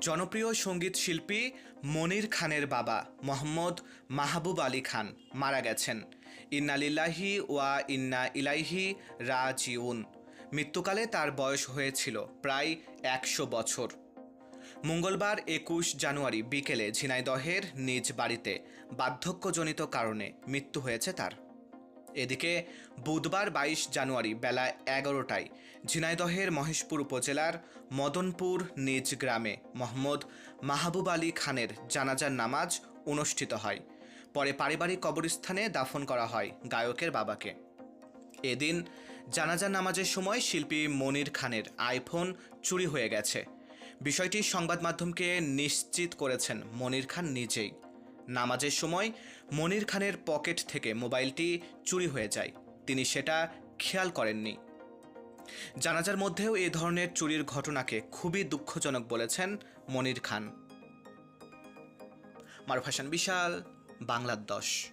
জনপ্রিয় সংগীত শিল্পী মনির খানের বাবা মোহাম্মদ মাহবুব আলী খান মারা গেছেন। ইন্না লিল্লাহি ওয়া ইন্না ইলাইহি রাজিউন। মৃত্যুকালে তার বয়স হয়েছিল প্রায় একশো বছর। মঙ্গলবার একুশ জানুয়ারি বিকেলে ঝিনাইদহের নিজ বাড়িতে বার্ধক্যজনিত কারণে মৃত্যু হয়েছে তার। এদিকে বুধবার বাইশ জানুয়ারি বেলা এগারোটায় ঝিনাইদহের মহেশপুর উপজেলার মদনপুর নিজ গ্রামে মোহাম্মদ মাহবুব আলী খানের জানাজার নামাজ অনুষ্ঠিত হয়। পরে পারিবারিক কবরস্থানে দাফন করা হয় গায়কের বাবাকে। এদিন জানাজা নামাজের সময় শিল্পী মনির খানের আইফোন চুরি হয়ে গেছে। বিষয়টি সংবাদ মাধ্যমকে নিশ্চিত করেছেন মনির খান নিজেই। নামাজের সময় মনির খানের পকেট থেকে মোবাইলটি চুরি হয়ে যায়। তিনি সেটা খেয়াল করেননি। জানাজার মধ্যেও এ ধরনের চুরির ঘটনাকে খুবই দুঃখজনক বলেছেন মনির খান। মারুফ হাসান, বিশাল বাংলার দশ।